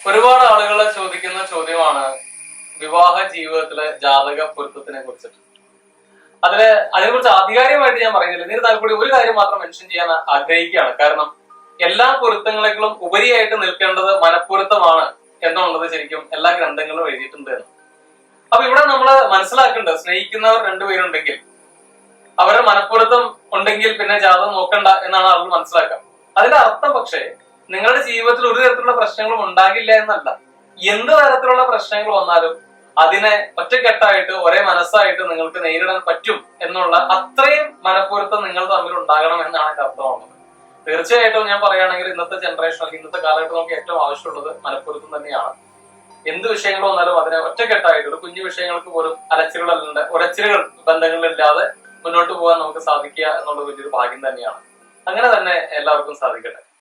ഒരുപാട് ആളുകൾ ചോദിക്കുന്ന ചോദ്യമാണ് വിവാഹ ജീവിതത്തിലെ ജാതക പൊരുത്തത്തിനെ കുറിച്ചിട്ട്. അതിൽ അതിനെക്കുറിച്ച് ആധികാരികമായിട്ട് ഞാൻ പറയുന്നില്ല. എന്നിരുന്നാൽ കൂടി ഒരു കാര്യം മാത്രം മെൻഷൻ ചെയ്യാൻ ആഗ്രഹിക്കുകയാണ്. കാരണം എല്ലാ പൊരുത്തങ്ങളെക്കാളും ഉപരിയായിട്ട് നിൽക്കേണ്ടത് മനഃപൊരുത്തമാണ് എന്നുള്ളത് ശരിക്കും എല്ലാ ഗ്രന്ഥങ്ങളും എഴുതിയിട്ടുണ്ട് എന്ന്. അപ്പൊ ഇവിടെ നമ്മൾ മനസ്സിലാക്കേണ്ടത് സ്നേഹിക്കുന്നവർ രണ്ടുപേരുണ്ടെങ്കിൽ അവരുടെ മനഃപൊരുത്തം ഉണ്ടെങ്കിൽ പിന്നെ ജാതകം നോക്കണ്ട എന്നാണ് അവർ മനസ്സിലാക്കുക. അതിന്റെ അർത്ഥം പക്ഷേ നിങ്ങളുടെ ജീവിതത്തിൽ ഒരു തരത്തിലുള്ള പ്രശ്നങ്ങളും ഉണ്ടാകില്ല എന്നല്ല. എന്ത് തരത്തിലുള്ള പ്രശ്നങ്ങൾ വന്നാലും അതിനെ ഒറ്റക്കെട്ടായിട്ട് ഒരേ മനസ്സായിട്ട് നിങ്ങൾക്ക് നേരിടാൻ പറ്റും എന്നുള്ള അത്രയും മനഃപൂരത്വം നിങ്ങൾ തമ്മിൽ ഉണ്ടാകണം എന്നാണ് എന്റെ തീർച്ചയായിട്ടും ഞാൻ പറയുകയാണെങ്കിൽ ഇന്നത്തെ ജനറേഷൻ അല്ലെങ്കിൽ ഇന്നത്തെ കാലഘട്ടം നമുക്ക് ഏറ്റവും ആവശ്യമുള്ളത് മനപ്പൊരുത്തം തന്നെയാണ്. എന്ത് വിഷയങ്ങൾ വന്നാലും അതിനെ ഒറ്റക്കെട്ടായിട്ട് ഒരു കുഞ്ഞു വിഷയങ്ങൾക്ക് പോലും അലച്ചിലുകളല്ല ഉരച്ചിലുകൾ ബന്ധങ്ങളില്ലാതെ മുന്നോട്ട് പോകാൻ നമുക്ക് സാധിക്കുക എന്നുള്ളത് വലിയൊരു ഭാഗ്യം തന്നെയാണ്. അങ്ങനെ തന്നെ എല്ലാവർക്കും സാധിക്കട്ടെ.